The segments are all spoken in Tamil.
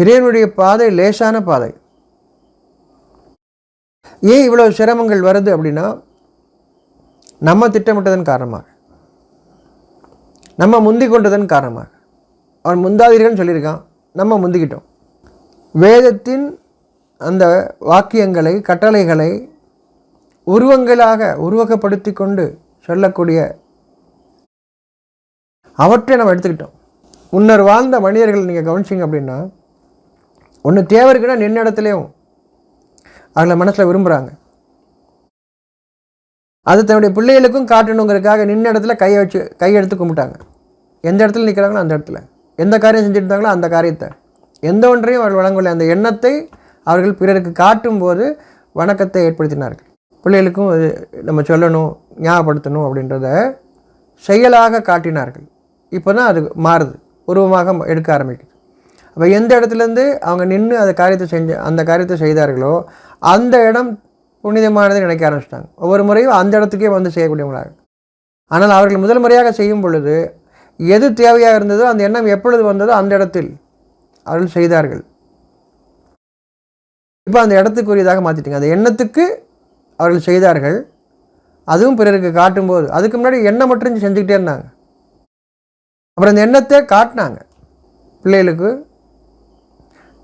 இறைவனுடைய பாதை லேசான பாதை. ஏன் இவ்வளவு சிரமங்கள் வருது அப்படின்னா நம்ம திட்டமிட்டதன் காரணமாக. நம்ம முந்தி கொண்டதன் காரணமாக. அவன் முந்தாதீர்கள்னு சொல்லியிருக்கான் நம்ம முந்திக்கிட்டோம். வேதத்தின் அந்த வாக்கியங்களை கட்டளைகளை உருவங்களாக உருவகப்படுத்தி கொண்டு சொல்லக்கூடிய அவற்றை நம்ம எடுத்துக்கிட்டோம். முன்னர் வாழ்ந்த மனிதர்கள் நீங்கள் கவனிச்சிங்க அப்படின்னா ஒன்று தேவை இருக்குன்னா நின்ன இடத்துலையும் அவங்கள மனசில் விரும்புகிறாங்க அது தன்னுடைய பிள்ளைகளுக்கும் காட்டணுங்கிறதுக்காக நின்ன இடத்துல கையை வச்சு கையெடுத்து கும்பிட்டாங்க. எந்த இடத்துல நிற்கிறாங்களோ அந்த இடத்துல. எந்த காரியம் செஞ்சுட்டு இருந்தாங்களோ அந்த காரியத்தை. எந்த ஒன்றையும் அவர்கள் வழங்கவில்லை. அந்த எண்ணத்தை அவர்கள் பிறருக்கு காட்டும்போது வணக்கத்தை ஏற்படுத்தினார்கள். பிள்ளைகளுக்கும் அது நம்ம சொல்லணும் ஞாபகப்படுத்தணும் அப்படின்றத செயலாக காட்டினார்கள். இப்போ தான் அது மாறுது. உருவமாக எடுக்க ஆரம்பிக்குது. அப்போ எந்த இடத்துலேருந்து அவங்க நின்று அந்த காரியத்தை செஞ்ச அந்த காரியத்தை செய்தார்களோ அந்த இடம் புனிதமானதை நினைக்க ஆரம்பிச்சிட்டாங்க. ஒவ்வொரு முறையும் அந்த இடத்துக்கே வந்து செய்யக்கூடியவங்களாக. ஆனால் அவர்கள் முதல் முறையாக செய்யும் பொழுது எது தேவையாக இருந்ததோ அந்த எண்ணம் எப்பொழுது வந்ததோ அந்த இடத்தில் அவர்கள் செய்தார்கள். இப்போ அந்த இடத்துக்குரியதாக மாற்றிட்டீங்க அந்த எண்ணத்துக்கு அவர்கள் செய்தார்கள். அதுவும் பிறருக்கு காட்டும்போது அதுக்கு முன்னாடி எண்ணம் மட்டும் செஞ்சுக்கிட்டே இருந்தாங்க. அப்புறம் அந்த எண்ணத்தை காட்டினாங்க. பிள்ளைகளுக்கு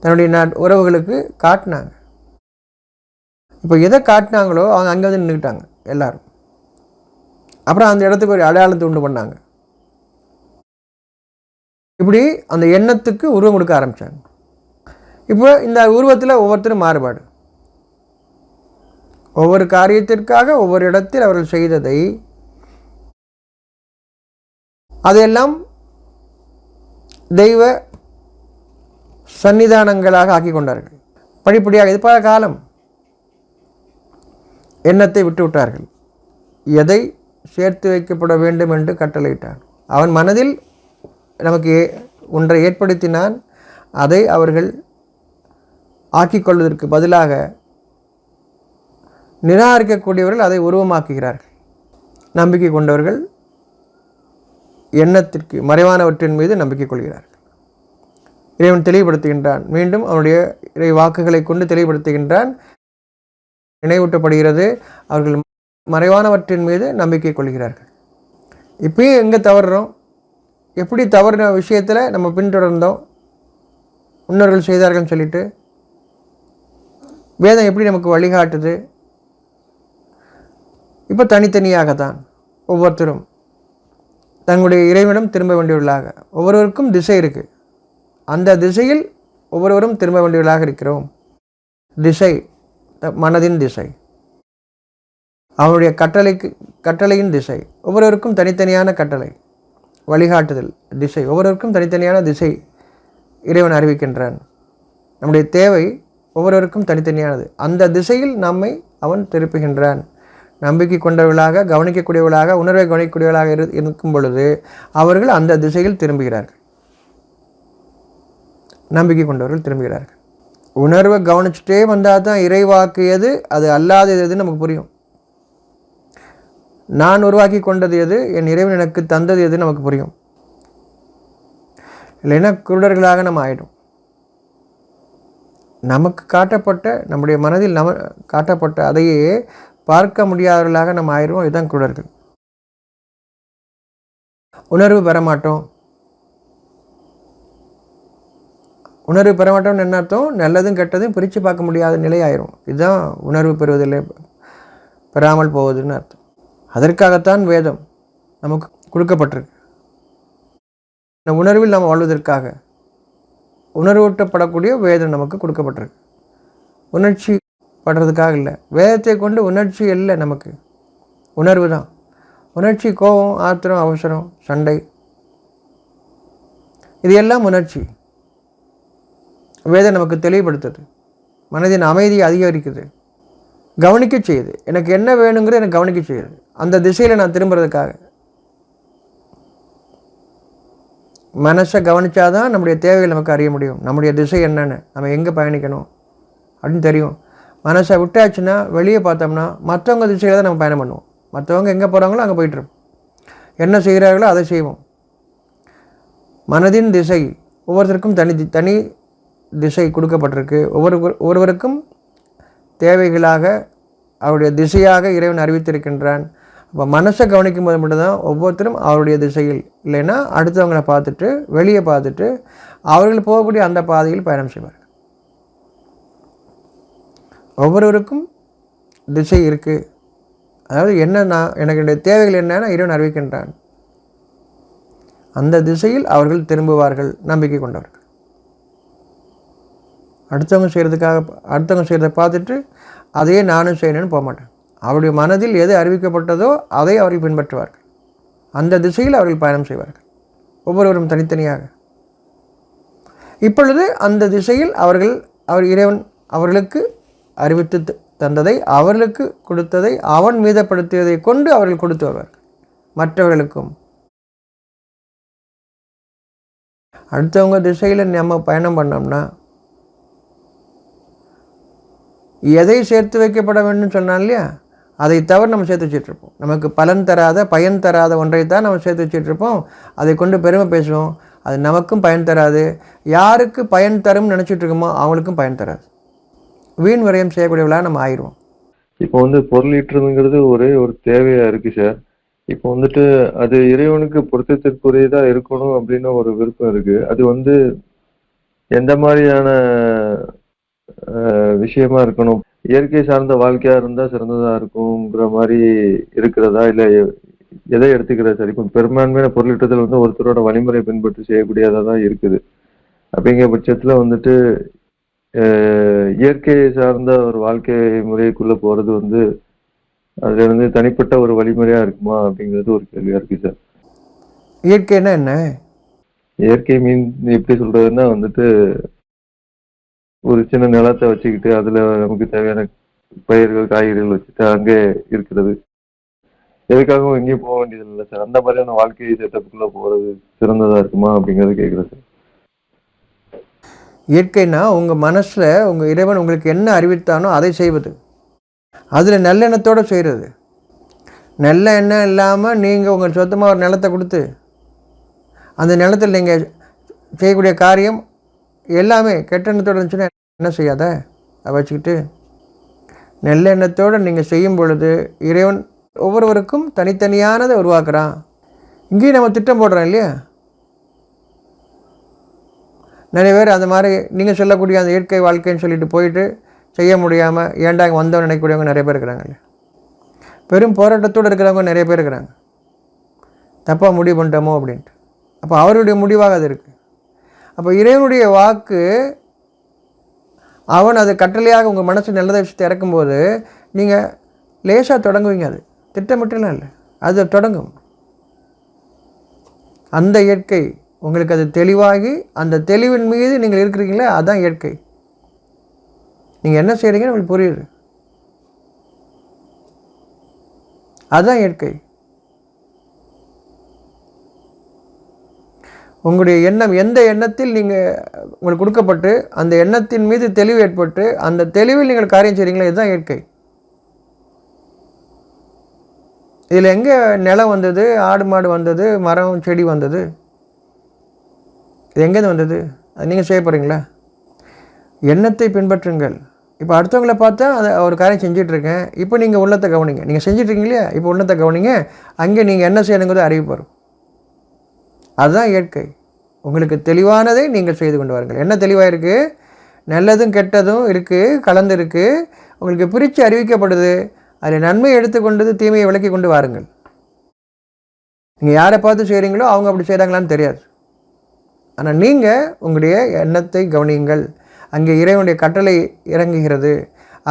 தன்னுடைய நாட் உறவுகளுக்கு காட்டினாங்க. இப்போ எதை காட்டினாங்களோ அவங்க அங்கே வந்து நின்றுக்கிட்டாங்க எல்லோரும். அப்புறம் அந்த இடத்துக்கு ஒரு அடையாளத்தை உண்டு பண்ணாங்க. இப்படி அந்த எண்ணத்துக்கு உருவம் கொடுக்க ஆரம்பித்தாங்க இப்போ இந்த உருவத்தில் ஒவ்வொருத்தரும் மாறுபாடு. ஒவ்வொரு காரியத்திற்காக ஒவ்வொரு இடத்தில் அவர்கள் செய்ததை அதையெல்லாம் தெய்வ சன்னிதானங்களாக ஆக்கி கொண்டார்கள் படிப்படியாக இது பல காலம் எண்ணத்தை விட்டுவிட்டார்கள் எதை சேர்த்து வைக்கப்பட வேண்டும் என்று கட்டளையிட்டான். அவன் மனதில் நமக்கு ஏ- ஒன்றை ஏற்படுத்தினான். அதை அவர்கள் ஆக்கிக்கொள்வதற்கு பதிலாக நிராகரிக்கக்கூடியவர்கள் அதை உருவமாக்குகிறார்கள். நம்பிக்கை கொண்டவர்கள் எண்ணத்திற்கு மறைவானவற்றின் மீது நம்பிக்கை கொள்கிறார்கள். இறைவன் தெளிவுபடுத்துகின்றான். மீண்டும் அவனுடைய இறை வாக்குகளை கொண்டு தெளிவுபடுத்துகின்றான். நினைவூட்டப்படுகிறது. அவர்கள் மறைவானவற்றின் மீது நம்பிக்கை கொள்கிறார்கள். இப்பயும் எங்கே தவறுறோம்? எப்படி தவறின விஷயத்தில் நம்ம பின்தொடர்ந்தோம்? முன்னோர்கள் செய்தார்கள்னு சொல்லிட்டு. வேதம் எப்படி நமக்கு வழிகாட்டுது? இப்போ தனித்தனியாக தான் ஒவ்வொருத்தரும். தங்களுடைய இறைவனிடம் திரும்ப வேண்டியவர்களாக. ஒவ்வொருவருக்கும் திசை இருக்குது அந்த திசையில் ஒவ்வொருவரும் திரும்ப வேண்டியவர்களாக இருக்கிறோம். திசை த- மனதின் திசை. அவனுடைய கட்டளைக்கு கட்டளையின் திசை. ஒவ்வொருவருக்கும் தனித்தனியான கட்டளை. வழிகாட்டுதல் திசை. ஒவ்வொருவருக்கும் தனித்தனியான திசை இறைவன் அறிவிக்கின்றான். நம்முடைய தேவை ஒவ்வொருவருக்கும் தனித்தனியானது. அந்த திசையில் நம்மை அவன் திருப்புகின்றான். நம்பிக்கை கொண்டவர்களாக கவனிக்கக்கூடியவர்களாக உணர்வை கவனிக்கக்கூடியவர்களாக இரு இருக்கும் பொழுது அவர்கள் அந்த திசையில் திரும்புகிறார்கள். நம்பிக்கை கொண்டவர்கள் திரும்புகிறார்கள். உணர்வை கவனிச்சுட்டே வந்தால் தான் இறைவாக்கு எது? அது அல்லாதது எதுன்னு நமக்கு புரியும். நான் உருவாக்கி கொண்டது எது? என் இறைவன் எனக்கு தந்தது எது நமக்கு புரியும். இல்லைன்னா குருடர்களாக நம்ம ஆயிடும். நமக்கு காட்டப்பட்ட நம்முடைய மனதில் நம காட்டப்பட்ட அதையே பார்க்க முடியாதவர்களாக நம்ம ஆயிடுவோம். இதுதான் குருடர்கள். உணர்வு பெற மாட்டோம். உணர்வு பெற மாட்டோம்னு என்ன அர்த்தம்? நல்லதும் கெட்டதும் பிரித்து பார்க்க முடியாத நிலை ஆயிரும் இதுதான் உணர்வு பெறுவதில்லை பெறாமல் போவதுன்னு அர்த்தம். அதற்காகத்தான் வேதம் நமக்கு கொடுக்கப்பட்டிருக்கு. இந்த உணர்வில் நாம் வாழ்வதற்காக உணர்வூட்டப்படக்கூடிய வேதம் நமக்கு கொடுக்கப்பட்டிருக்கு. உணர்ச்சி படுறதுக்காக இல்லை. வேதத்தை கொண்டு உணர்ச்சி இல்லை நமக்கு. உணர்வு தான். உணர்ச்சி கோபம் ஆத்திரம் அவசரம் சண்டை. இது எல்லாம் உணர்ச்சி. வேதம் நமக்கு தெளிவுபடுத்துது. மனதின் அமைதியை அதிகரிக்குது. கவனிக்க செய்யுது. எனக்கு என்ன வேணுங்கிறது எனக்கு கவனிக்க செய்யுது. அந்த திசையில் நான் திரும்புறதுக்காக. மனசை கவனிச்சாதான் நம்முடைய தேவைகள் நமக்கு அறிய முடியும். நம்முடைய திசை என்னென்னு நம்ம எங்கே பயணிக்கணும் அப்படின்னு தெரியும். மனசை விட்டாச்சுன்னா வெளியே பார்த்தோம்னா மற்றவங்க திசையில் தான் நம்ம பயணம் பண்ணுவோம். மற்றவங்க எங்கே போகிறாங்களோ அங்கே போயிட்டுருப்போம் என்ன செய்கிறார்களோ அதை செய்வோம். மனதின் திசை ஒவ்வொருத்தருக்கும் தனி தனி திசை கொடுக்கப்பட்டிருக்கு. ஒவ்வொரு ஒருவருக்கும் தேவைகளாக அவருடைய திசையாக இறைவன் அறிவித்திருக்கின்றான். அப்போ மனசை கவனிக்கும் போது மட்டும்தான் ஒவ்வொருத்தரும் அவருடைய திசையில் இல்லைன்னா அடுத்தவங்களை பார்த்துட்டு வெளியே பார்த்துட்டு அவர்கள் போகக்கூடிய அந்த பாதையில் பயணம் செய்வார்கள். ஒவ்வொருவருக்கும் திசை இருக்குது அதாவது என்ன நான் எனக்கு என்னுடைய தேவைகள் என்னென்னா இறைவன் அறிவிக்கின்றான். அந்த திசையில் அவர்கள் திரும்புவார்கள் நம்பிக்கை கொண்டவர்கள். அடுத்தவங்க செய்கிறதுக்காக அடுத்தவங்க செய்கிறத பார்த்துட்டு அதையே நானும் செய்யணும்னு போக மாட்டேன். அவருடைய மனதில் எது அறிவிக்கப்பட்டதோ அதை அவர்கள் பின்பற்றுவார்கள். அந்த திசையில் அவர்கள் பயணம் செய்வார்கள். ஒவ்வொருவரும் தனித்தனியாக. இப்பொழுது அந்த திசையில் அவர்கள் அவர் இறைவன் அவர்களுக்கு அறிவித்து தந்ததை அவர்களுக்கு கொடுத்ததை அவன் மீதப்படுத்தியதை கொண்டு அவர்கள் கொடுத்து வருவார்கள். மற்றவர்களுக்கும். அடுத்தவங்க திசையில் நம்ம பயணம் பண்ணோம்னா எதை சேர்த்து வைக்கப்பட வேண்டும் சொன்னால் இல்லையா? அதை தவிர நம்ம சேர்த்து வச்சிட்ருப்போம் நமக்கு பலன் தராத பயன் தராத ஒன்றை தான் நம்ம சேர்த்து வச்சிட்ருப்போம் அதை கொண்டு பெருமை பேசுவோம். அது நமக்கும் பயன் தராது. யாருக்கு பயன் தரும்னு நினச்சிட்டு இருக்கோமோ அவங்களுக்கும் பயன் தராது. வீண் விரயம் செய்யக்கூடியவளாக நம்ம ஆயிடுவோம். இப்போ வந்து பொருளீட்டுறதுங்கிறது ஒரே ஒரு தேவையாக இருக்குது சார். இப்போ வந்துட்டு அது இறைவனுக்கு பொருத்தத்திற்குரியதாக இருக்கணும் அப்படின்னு ஒரு விருப்பம் இருக்குது அது வந்து எந்த மாதிரியான விஷயமா இருக்கணும். இயற்கை சார்ந்த வாழ்க்கையா இருந்தா சிறந்ததா இருக்குங்கிற மாதிரி இருக்கிறதா இல்ல எதை எடுத்துக்கிறது சார் இப்போ பெரும்பான்மையான பொருளீட்டுதல் வந்து ஒருத்தரோட வழிமுறை பின்பற்றி செய்யக்கூடியதா தான் இருக்குது. அப்படிங்கிற பட்சத்துல வந்துட்டு அஹ், இயற்கை சார்ந்த ஒரு வாழ்க்கை முறைக்குள்ள போறது வந்து அதுல இருந்து தனிப்பட்ட ஒரு வழிமுறையா இருக்குமா அப்படிங்கிறது ஒரு கேள்வியா இருக்கு சார். இயற்கைன்னா என்ன? இயற்கை மீன் எப்படி சொல்றதுன்னா வந்துட்டு ஒரு சின்ன நிலத்தை வச்சுக்கிட்டு அதுல நமக்கு தேவையான பயிர்கள் காய்கறிகள் வச்சுட்டு அங்கே இருக்கிறது. எதுக்காகவும் எங்கேயும் போக வேண்டியது இல்லை சார். அந்த மாதிரியான வாழ்க்கை செட்டப்புக்குள்ள போறது சிறந்ததா இருக்குமா அப்படிங்கறது கேக்குறேன் சார். இயற்கைனா உங்கள் மனசில் உங்கள் இறைவன் உங்களுக்கு என்ன அறிவித்தானோ அதை செய்வது. அதில் நல்லெண்ணத்தோடு செய்கிறது நல்ல எண்ணம் இல்லாமல் நீங்கள் உங்கள் சொந்தமாக ஒரு நிலத்தை கொடுத்து அந்த நிலத்தில் நீங்கள் செய்யக்கூடிய காரியம் எல்லாமே கெட்ட எண்ணத்தோடு இருந்துச்சுன்னா என்ன செய்யாத? அதை வச்சுக்கிட்டு நல்ல எண்ணத்தோடு நீங்கள் செய்யும் பொழுது இறைவன் ஒவ்வொருவருக்கும் தனித்தனியானதை உருவாக்குறான். இங்கேயும் நம்ம திட்டம் போடுறோம் இல்லையா? நிறைய பேர் அந்த மாதிரி நீங்கள் சொல்லக்கூடிய அந்த இயற்கை வாழ்க்கைன்னு சொல்லிட்டு போயிட்டு செய்ய முடியாமல் ஏன்டா இங்கே வந்தோம்னு நினைக்கக்கூடியவங்க நிறைய பேர் இருக்கிறாங்கல்ல பெரும் போராட்டத்தோடு இருக்கிறவங்க நிறைய பேர் இருக்கிறாங்க. தப்பாக முடிவு பண்ணிட்டோமோ அப்படின்ட்டு. அப்போ அவருடைய முடிவாக அது இருக்குது அப்போ இறைவனுடைய வாக்கு அவன் அது கட்டளையாக உங்கள் மனசு நல்லதை விஷயத்தை இறக்கும்போது நீங்கள் லேசாக தொடங்குவீங்க அது. திட்டமிட்டலாம் இல்லை. அது தொடங்கும். அந்த இயற்கை உங்களுக்கு அது தெளிவாகி அந்த தெளிவின் மீது நீங்கள் இருக்கிறீங்களே அதுதான் இயற்கை. நீங்கள் என்ன செய்கிறீங்கன்னு உங்களுக்கு புரியுது. அதுதான் இயற்கை. உங்களுடைய எண்ணம் எந்த எண்ணத்தில் நீங்கள் உங்களுக்கு கொடுக்கப்பட்டு அந்த எண்ணத்தின் மீது தெளிவு ஏற்பட்டு அந்த தெளிவில் நீங்கள் காரியம் செய்கிறீங்களோ இதுதான் இயற்கை. இதில் எங்கே நிலம் வந்தது? ஆடு மாடு வந்தது? மரம் செடி வந்தது? இது எங்கேருந்து வந்தது? அது நீங்கள் செய்ய போகிறீங்களா எண்ணத்தை பின்பற்றுங்கள். இப்போ அடுத்தவங்கள பார்த்தா அதை ஒரு காரியம் செஞ்சிட்ருக்கேன். இப்போ நீங்கள் உள்ளத்தை கவனிங்க. நீங்கள் செஞ்சிட்ருக்கீங்க இல்லையா? இப்போ உள்ளத்தை கவனிங்க. அங்கே நீங்கள் என்ன செய்யணுங்கிறத அறிவிப்பார் அதுதான் இயற்கை. உங்களுக்கு தெளிவானதை நீங்கள் செய்து கொண்டு வாருங்கள். என்ன தெளிவாக இருக்குது நல்லதும் கெட்டதும் இருக்குது கலந்து இருக்குது உங்களுக்கு பிரித்து அறிவிக்கப்படுது. அதில் நன்மை எடுத்துக்கொண்டது தீமையை விலக்கி கொண்டு வாருங்கள். நீங்கள் யாரை பார்த்து செய்கிறீங்களோ அவங்க அப்படி செய்கிறாங்களான்னு தெரியாது. ஆனால் நீங்கள் உங்களுடைய எண்ணத்தை கவனியுங்கள். அங்கே இறைவனுடைய கட்டளை இறங்குகிறது.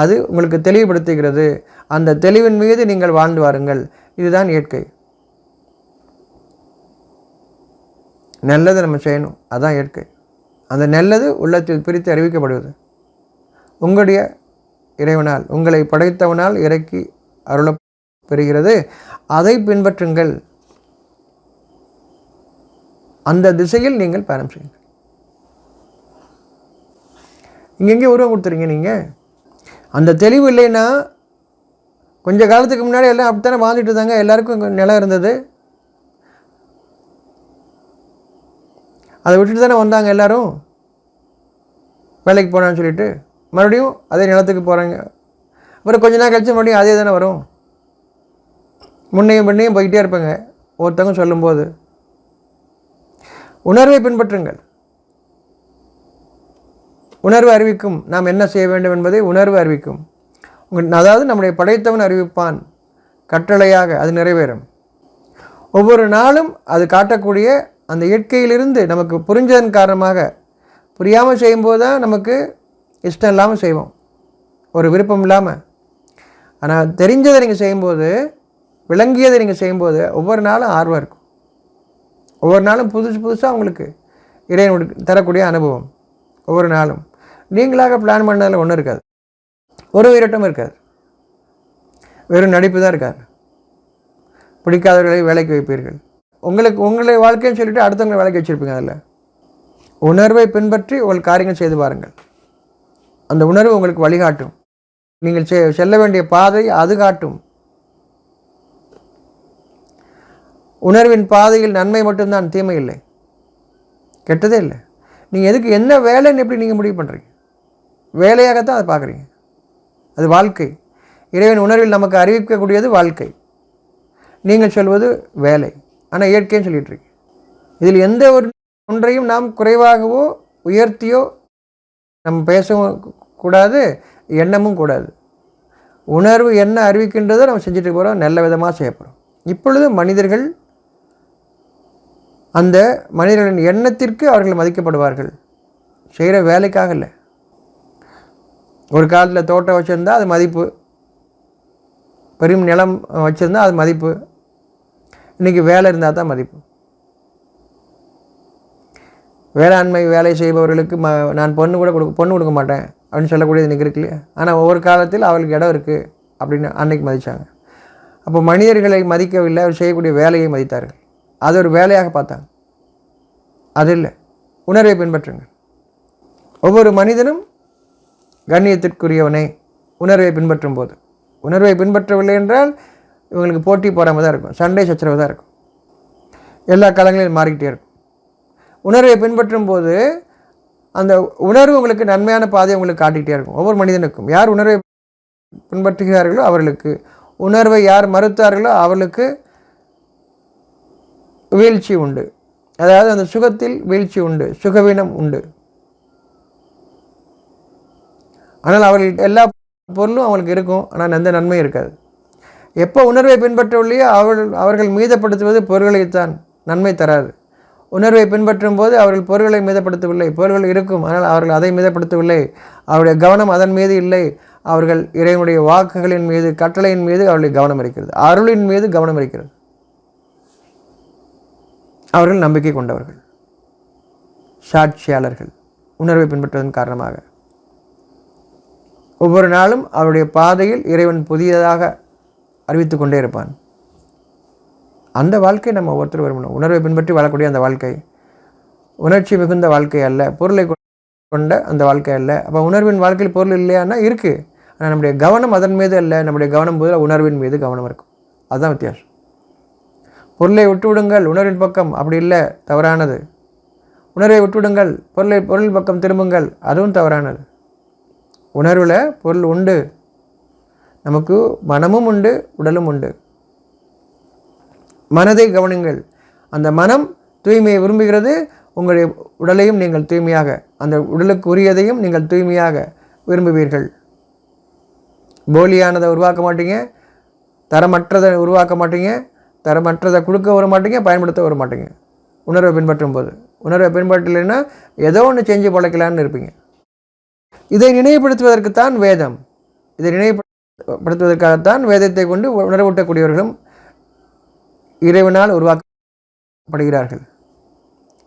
அது உங்களுக்கு தெளிவுபடுத்துகிறது. அந்த தெளிவின் மீது நீங்கள் வாழ்ந்து வாருங்கள். இதுதான் இயற்கை. நல்லதை நம்ம செய்யணும். அதான் இயற்கை. அந்த நல்லது உள்ளத்தில் பிரித்து அறிவிக்கப்படுவது. உங்களுடைய இறைவனால் உங்களை படைத்தவனால் இறக்கி அருள பெறுகிறது. அதை பின்பற்றுங்கள். அந்த திசையில் நீங்கள் பயணம் செய்யுங்கள். இங்கே எங்கே உருவம் கொடுத்துறீங்க நீங்கள் அந்த தெளிவு இல்லைன்னா கொஞ்ச காலத்துக்கு முன்னாடி எல்லாம் அப்படித்தானே வாழ்ந்துட்டு இருந்தாங்க? எல்லாருக்கும் நிலம் இருந்தது. அதை விட்டுட்டு தானே வந்தாங்க எல்லோரும்? வேலைக்கு போனான்னு சொல்லிட்டு. மறுபடியும் அதே நிலத்துக்கு போகிறாங்க அப்புறம் கொஞ்ச நாள் கழிச்சு மறுபடியும் அதே தானே வரும்? முன்னையும் பின்னையும் போய்கிட்டே இருப்பாங்க ஒருத்தவங்க சொல்லும்போது. உணர்வை பின்பற்றுங்கள். உணர்வு அறிவிக்கும். நாம் என்ன செய்ய வேண்டும் என்பதை உணர்வு அறிவிக்கும். உங்கள் அதாவது நம்முடைய படைத்தவன் அறிவிப்பான். கட்டளையாக அது நிறைவேறும். ஒவ்வொரு நாளும் அது காட்டக்கூடிய அந்த இயற்கையிலிருந்து நமக்கு புரிஞ்சதன் காரணமாக புரியாமல் செய்யும்போது தான் நமக்கு இஷ்டம் இல்லாமல் செய்வோம். ஒரு விருப்பம் இல்லாமல் ஆனால் தெரிஞ்சதை நீங்கள் செய்யும்போது விளங்கியதை நீங்கள் செய்யும்போது ஒவ்வொரு நாளும் ஆர்வம் இருக்கும். ஒவ்வொரு நாளும் புதுசு புதுசாக உங்களுக்கு இறைவன் தரக்கூடிய அனுபவம் ஒவ்வொரு நாளும். நீங்களாக பிளான் பண்ணதில் ஒன்றும் இருக்காது. ஒரு உயிரோட்டம் இருக்காது. வெறும் நடிப்பு தான் இருக்காது. பிடிக்காதவர்களை வேலைக்கு வைப்பீர்கள். உங்களுக்கு உங்களை வாழ்க்கைன்னு சொல்லிட்டு அடுத்தவங்களை வேலைக்கு வச்சுருப்பீங்க அதில். உணர்வை பின்பற்றி உங்கள் காரியங்கள் செய்து பாருங்கள். அந்த உணர்வு உங்களுக்கு வழிகாட்டும். நீங்கள் செ- செல்ல வேண்டிய பாதை அது காட்டும். உணர்வின் பாதையில் நன்மை மட்டும்தான் தீமை இல்லை. கெட்டதே இல்லை. நீங்கள் எதுக்கு என்ன வேலைன்னு எப்படி நீங்கள் முடிவு பண்ணுறீங்க வேலையாகத்தான் அதை பார்க்குறீங்க. அது வாழ்க்கை. இறைவன் உணர்வில் நமக்கு அறிவிக்கக்கூடியது வாழ்க்கை. நீங்கள் சொல்வது வேலை. ஆனால் இயற்கைன்னு சொல்லிட்டு இதில் எந்த ஒரு ஒன்றையும் நாம் குறைவாகவோ உயர்த்தியோ நம்ம பேசவும் கூடாது எண்ணமும் கூடாது. உணர்வு என்ன அறிவிக்கின்றதோ நம்ம செஞ்சுட்டு போகிறோம் நல்ல விதமாக செய்ய போகிறோம் இப்பொழுது மனிதர்கள் அந்த மனிதர்களின் எண்ணத்திற்கு அவர்கள் மதிக்கப்படுவார்கள். செய்கிற வேலைக்காக இல்லை. ஒரு காலத்தில் தோட்டம் வச்சுருந்தா அது மதிப்பு. பெரும் நிலம் வச்சுருந்தா அது மதிப்பு. இன்றைக்கி வேலை இருந்தால் தான் மதிப்பு. வேளாண்மை வேலை செய்பவர்களுக்கு ம நான் பொண்ணு கூட கொடுக்க பொண்ணு கொடுக்க மாட்டேன் அப்படின்னு சொல்லக்கூடியது இன்றைக்கி இருக்கு இல்லையா? ஆனால் ஒவ்வொரு காலத்தில் அவளுக்கு இடம் இருக்குது அப்படின்னு அன்னைக்கு மதித்தாங்க அப்போ மனிதர்களை மதிக்கவில்லை அவர் செய்யக்கூடிய வேலையை மதித்தார்கள். அது ஒரு வேலையாக பார்த்தாங்க. அது இல்லை. உணர்வை பின்பற்றுங்கள். ஒவ்வொரு மனிதனும் கண்ணியத்திற்குரியவனை உணர்வை பின்பற்றும் போது உணர்வை பின்பற்றவில்லை என்றால் இவங்களுக்கு போட்டி போடாமல் தான் இருக்கும். சண்டை சச்சரவு தான் இருக்கும். எல்லா காலங்களிலும் மாறிக்கிட்டே இருக்கும். உணர்வை பின்பற்றும் போது அந்த உணர்வு உங்களுக்கு நன்மையான பாதையை உங்களுக்கு காட்டிக்கிட்டே இருக்கும். ஒவ்வொரு மனிதனுக்கும் யார் உணர்வை பின்பற்றுகிறார்களோ அவர்களுக்கு உணர்வை யார் மறுத்தார்களோ அவர்களுக்கு வீழ்ச்சி உண்டு. அதாவது அந்த சுகத்தில் வீழ்ச்சி உண்டு சுகவீனம் உண்டு. ஆனால் அவர்கள் எல்லா பொருளும் அவங்களுக்கு இருக்கும். ஆனால் எந்த நன்மையும் இருக்காது. எப்போ உணர்வை பின்பற்றவில்லையோ அவர்கள் அவர்கள் மீதப்படுத்துவது பொருள்களைத்தான் நன்மை தராது. உணர்வை பின்பற்றும் போது அவர்கள் பொருள்களை மீதப்படுத்தவில்லை. பொருள்கள் இருக்கும் ஆனால் அவர்கள் அதை மீதப்படுத்தவில்லை. அவருடைய கவனம் அதன் மீது இல்லை. அவர்கள் இறைவனுடைய வாக்குகளின் மீது கட்டளையின் மீது அவருடைய கவனம் இருக்கிறது. அருளின் மீது கவனம் இருக்கிறது. அவர்கள் நம்பிக்கை கொண்டவர்கள். சாட்சியாளர்கள். உணர்வை பின்பற்றுவதன் காரணமாக. ஒவ்வொரு நாளும் அவருடைய பாதையில் இறைவன் புதியதாக அறிவித்து கொண்டே இருப்பான். அந்த வாழ்க்கை நம்ம ஒவ்வொருத்தர் விரும்பணும். உணர்வை பின்பற்றி வாழக்கூடிய அந்த வாழ்க்கை உணர்ச்சி மிகுந்த வாழ்க்கை அல்ல பொருளை கொண்ட அந்த வாழ்க்கை அல்ல. அப்போ உணர்வின் வாழ்க்கையில் பொருள் இல்லையானா இருக்குது ஆனால் நம்முடைய கவனம் அதன் மீது அல்ல. நம்முடைய கவனம் போதில் உணர்வின் மீது கவனம் இருக்கும். அதுதான் வித்தியாசம். பொருளை விட்டுவிடுங்கள் உணர்வின் பக்கம் அப்படி இல்லை தவறானது. உணர்வை விட்டுவிடுங்கள் பொருளை பொருள் பக்கம் திரும்புங்கள் அதுவும் தவறானது. உணர்வில் பொருள் உண்டு. நமக்கு மனமும் உண்டு உடலும் உண்டு. மனதை கவனிங்கள். அந்த மனம் தூய்மையை விரும்புகிறது. உங்களுடைய உடலையும் நீங்கள் தூய்மையாக அந்த உடலுக்கு உரியதையும் நீங்கள் தூய்மையாக விரும்புவீர்கள். போலியானதை உருவாக்க மாட்டீங்க. தரமற்றதை உருவாக்க மாட்டீங்க. தரமற்றதை கொடுக்க வர மாட்டீங்க. பயன்படுத்த வர மாட்டீங்க. உணர்வை பின்பற்றும் போது. உணர்வை பின்பற்றலைன்னா ஏதோ ஒன்று செஞ்சு பிழைக்கலான்னு இருப்பீங்க. இதை நினைவுபடுத்துவதற்குத்தான் வேதம். இதை நினைவு படுத்துவதற்காகத்தான் வேதத்தை கொண்டு உணர்வூட்டக்கூடியவர்களும் இறைவனால் உருவாக்கப்படுகிறார்கள்.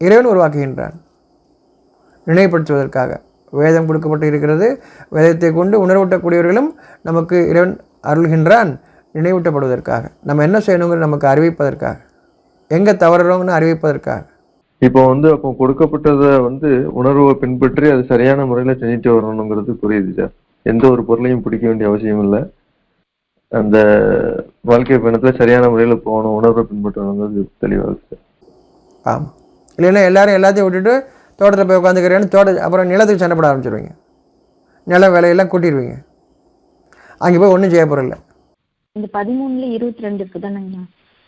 இறைவன் உருவாக்குகின்றான். நினைவுபடுத்துவதற்காக. வேதம் கொடுக்கப்பட்டு இருக்கிறது வேதத்தை கொண்டு உணர்வூட்டக்கூடியவர்களும் நமக்கு இறைவன் அருள்கின்றான். நினைவூட்டப்படுவதற்காக. நம்ம என்ன செய்யணுங்கிறது நமக்கு அறிவிப்பதற்காக. எங்கே தவறுறோங்கன்னு அறிவிப்பதற்காக. இப்போ வந்து அப்போ கொடுக்கப்பட்டதை வந்து உணர்வை பின்பற்றி அது சரியான முறையில் செஞ்சுட்டு வரணுங்கிறது புரியுது சார். எந்த ஒரு பொருளையும் பிடிக்க வேண்டிய அவசியம் இல்லை. அந்த வாழ்க்கை பயணத்துல சரியான முறையில போகணும் உணர்வை பின்பற்றணுங்கிறது தெளிவாகுது சார் ஆமாம் இல்லைன்னா எல்லாரும் எல்லாத்தையும் விட்டுட்டு தோட்டத்தில் போய் உட்காந்துக்கிறேன்னு தோட்ட அப்புறம் நிலத்துக்கு சண்டை போட ஆரம்பிச்சிருவீங்க. நில வேலையெல்லாம் கூட்டிடுவீங்க அங்கே போய் ஒன்றும் செய்ய போகிறதில்ல இந்த பதிமூணுல இருபத்தி ரெண்டு இருக்குதானங்கண்ணா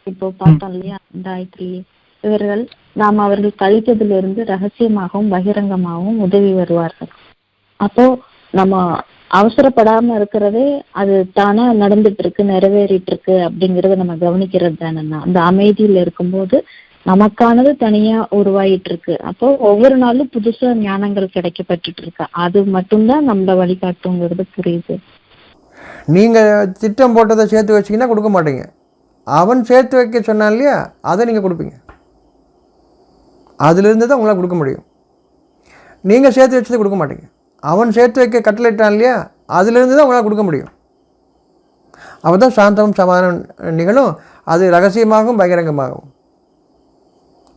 இப்போ பார்த்தோம் இல்லையா? இந்த ஆயத்திலேயே இவர்கள் நாம் அவர்கள் கழித்ததிலிருந்து ரகசியமாகவும் பகிரங்கமாகவும் உதவி வருவார்கள். அப்போ நம்ம அவசரப்படாம இருக்கிறதே அது தானா நடந்துட்டு இருக்கு நிறைவேறிட்டு இருக்கு அப்படிங்கறத நம்ம கவனிக்கிறது தானேண்ணா அந்த அமைதியில இருக்கும்போது நமக்கானது தனியா உருவாயிட்டு இருக்கு அப்போ ஒவ்வொரு நாளும் புதுசா ஞானங்கள் கிடைக்கப்பட்டுட்டு இருக்கு அது மட்டும்தான் நம்மள வழிகாட்டுங்கிறது புரியுது. நீங்கள் திட்டம் போட்டதை சேர்த்து வச்சீங்கன்னா கொடுக்க மாட்டீங்க. அவன் சேர்த்து வைக்க சொன்னான் இல்லையா? அதை நீங்கள் கொடுப்பீங்க. அதுலேருந்து தான் உங்களால் கொடுக்க முடியும். நீங்கள் சேர்த்து வச்சதை கொடுக்க மாட்டீங்க. அவன் சேர்த்து வைக்க கட்டளையிட்டான் இல்லையா? அதிலிருந்து தான் உங்களால் கொடுக்க முடியும். அப்போ தான் சாந்தமும் சமாதானம் நிகழும். அது ரகசியமாகவும் பகிரங்கமாகவும்.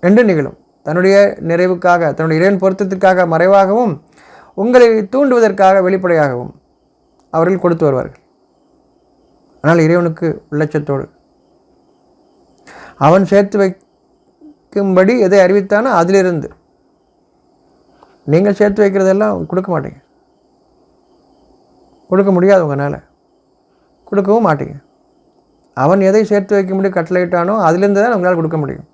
ரெண்டு நிகழும். தன்னுடைய நிறைவுக்காக தன்னுடைய இறைவன் பொருத்தத்திற்காக மறைவாகவும் உங்களை தூண்டுவதற்காக வெளிப்படையாகவும் அவர்கள் கொடுத்து வருவார்கள். ஆனால் இறைவனுக்கு உள்ளச்சத்தோடு. அவன் சேர்த்து வைக்கும்படி எதை அறிவித்தானோ அதிலிருந்து நீங்கள் சேர்த்து வைக்கிறதெல்லாம் கொடுக்க மாட்டீங்க. கொடுக்க முடியாது உங்களால். கொடுக்கவும் மாட்டீங்க. அவன் எதை சேர்த்து வைக்க முடியும் கட்டளையிட்டானோ அதிலிருந்து தான் உங்களால் கொடுக்க முடியும்.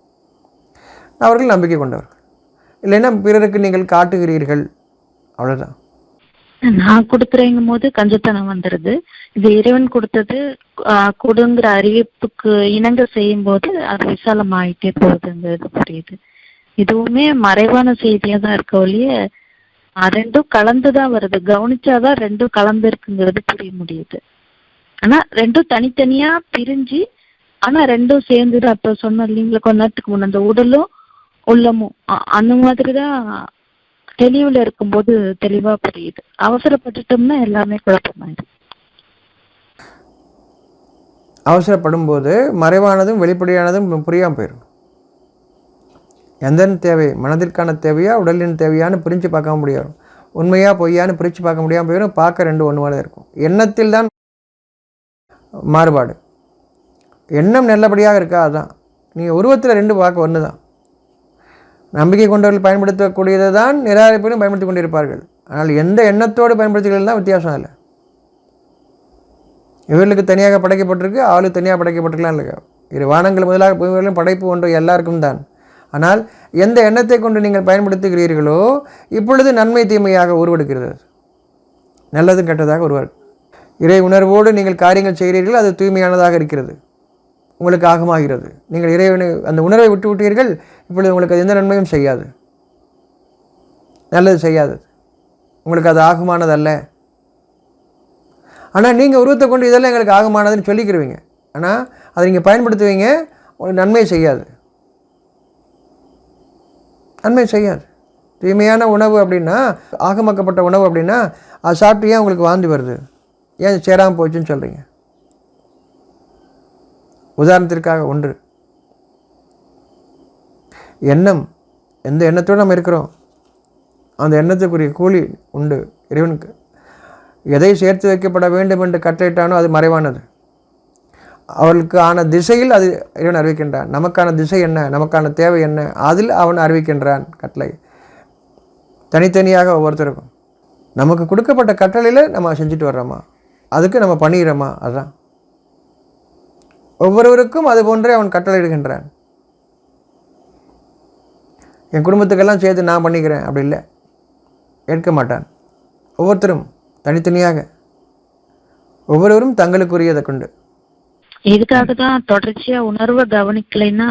அவர்கள் நம்பிக்கை கொண்டவர்கள். இல்லைன்னா பிறருக்கு நீங்கள் காட்டுகிறீர்கள். அவ்வளோதான் நான் கொடுக்குறேங்கும் போது கஞ்சத்தனம் வந்துடுது இது இறைவன் கொடுத்தது கொடுங்கிற அறிவிப்புக்கு இணங்க செய்யும் போது அது விசாலமாயிட்டே போகுதுங்கிறது புரியுது. இதுவுமே மறைவான செய்தியா தான் இருக்க ஒழிய ரெண்டும் கலந்துதான் வருது. கவனிச்சாதான் ரெண்டும் கலந்து இருக்குங்கிறது புரிய முடியுது. ஆனா ரெண்டும் தனித்தனியா பிரிஞ்சு ஆனா ரெண்டும் சேர்ந்து அப்ப சொன்ன இல்லைங்களா கொஞ்ச நேரத்துக்கு முன்ன அந்த உடலும் உள்ளமும் அந்த மாதிரிதான் தெளிவுல இருக்கும்போது தெளிவா புரியுது. அவசரப்பட்டுட்டோம்னா எல்லாமே குழப்பமாயிடும். அவசரப்படும் போது மறைவானதும் வெளிப்படையானதும் புரியாமல் போயிடும் எந்த தேவை? மனதிற்கான தேவையா உடலின் தேவையான்னு பிரித்து பார்க்க முடியாது. உண்மையாக பொய்யான்னு பிரித்து பார்க்க முடியாமல் போயிடும். பார்க்க ரெண்டு ஒன்றுவாக இருக்கும். எண்ணத்தில் தான் மாறுபாடு. எண்ணம் நல்லபடியாக இருக்கா? அதுதான் நீங்கள் உருவத்தில் ரெண்டு பார்க்க ஒன்று தான் நம்பிக்கை கொண்டவர்கள் பயன்படுத்தக்கூடியதை தான் நிராகரிப்பிலும் பயன்படுத்தி கொண்டிருப்பார்கள். ஆனால் எந்த எண்ணத்தோடு பயன்படுத்துகிறது தான் வித்தியாசம் இல்லை. இவர்களுக்கு தனியாக படைக்கப்பட்டிருக்கு ஆளு தனியாக படைக்கப்பட்டிருக்கலாம் இல்லை இரு வானங்கள் முதலாக பூமிகளிலும் படைப்பு ஒன்று எல்லாருக்கும் தான். ஆனால் எந்த எண்ணத்தை கொண்டு நீங்கள் பயன்படுத்துகிறீர்களோ இப்பொழுது நன்மை தீமையாக உருவெடுக்கிறது. நல்லதும் கெட்டதாக உருவாக்கு இறை உணர்வோடு நீங்கள் காரியங்கள் செய்கிறீர்கள் அது தூய்மையானதாக இருக்கிறது. உங்களுக்கு ஆகமாகிறது. நீங்கள் இறைவனை அந்த உணர்வை விட்டு விட்டீர்கள் இப்பொழுது உங்களுக்கு அது எந்த நன்மையும் செய்யாது. நல்லது செய்யாது. உங்களுக்கு அது ஆகுமானதல்ல. ஆனால் நீங்கள் உருவத்தை கொண்டு இதெல்லாம் எங்களுக்கு ஆகமானதுன்னு சொல்லிக்கிருவீங்க. ஆனால் அதை நீங்கள் பயன்படுத்துவீங்க உங்களுக்கு நன்மை செய்யாது. நன்மை செய்யாது. தூய்மையான உணவு அப்படின்னா ஆகமாக்கப்பட்ட உணவு அப்படின்னா அது சாப்பிட்டு ஏன் உங்களுக்கு வாந்தி வருது? ஏன் சேராமல் போச்சுன்னு சொல்கிறீங்க உதாரணத்திற்காக ஒன்று. எண்ணம். எந்த எண்ணத்தோடு நம்ம இருக்கிறோம்? அந்த எண்ணத்துக்குரிய கூலி உண்டு. இறைவனுக்கு. எதை சேர்த்து வைக்கப்பட வேண்டும் என்று கட்டளையிட்டானோ அது மறைவானது. அவளுக்கான ஆன திசையில் அது இறைவன் அறிவிக்கின்றான். நமக்கான திசை என்ன? நமக்கான தேவை என்ன? அதில் அவன் அறிவிக்கின்றான் கட்டளை. தனித்தனியாக ஒவ்வொருத்தருக்கும். நமக்கு கொடுக்கப்பட்ட கட்டளையில் நம்ம செஞ்சுட்டு வர்றோமா? அதுக்கு நம்ம பண்ணிடுறோமா? அதுதான் ஒவ்வொருவருக்கும் அது போன்றே அவன் கட்டளையிடுகின்றான் என் குடும்பத்துக்கெல்லாம் சேர்த்து நான் பண்ணிக்கிறேன். அப்படி இல்லை. ஏற்க மாட்டான். ஒவ்வொருத்தரும் தனித்தனியாக. ஒவ்வொருவரும் தங்களுக்குரியதை கொண்டு. இதுக்காக தான் தொடர்ச்சியா உணர்வை கவனிக்கலைன்னா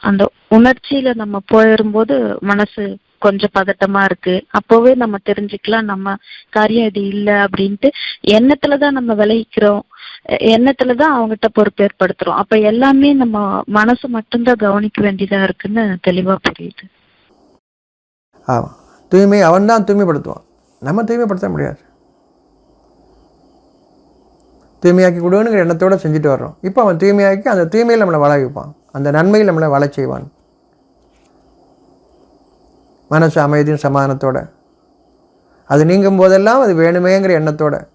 அந்த உணர்ச்சியில நம்ம போயிடும்போது மனசு கொஞ்சம் பதட்டமா இருக்கு. அப்போவே நம்ம தெரிஞ்சுக்கலாம் நம்ம காரியம் இது இல்லை அப்படின்ட்டு எண்ணத்துலதான் நம்ம விளைவிக்கிறோம் எண்ணத்துலதான் அவங்ககிட்ட பொறுப்பேற்படுத்துறோம் அப்ப எல்லாமே நம்ம மனசு மட்டும்தான் கவனிக்க வேண்டியதா இருக்குன்னு தெளிவா புரியுது. ஆமா. தூய்மை அவன் தான் தூய்மைப்படுத்துவான். நம்ம தூய்மைப்படுத்த முடியாது. தூய்மையாக்கி கொடுங்கிற எண்ணத்தோடு செஞ்சுட்டு வர்றோம். இப்போ அவன் தூய்மையாக்கி அந்த தூய்மையில் நம்மளை வாழ வைப்பான். அந்த நன்மையில் நம்மளை வாழச் செய்வான். மனசு அமைதியும் சமாதானத்தோடு. அது நீங்கும் போதெல்லாம் அது வேணுமேங்கிற எண்ணத்தோடு.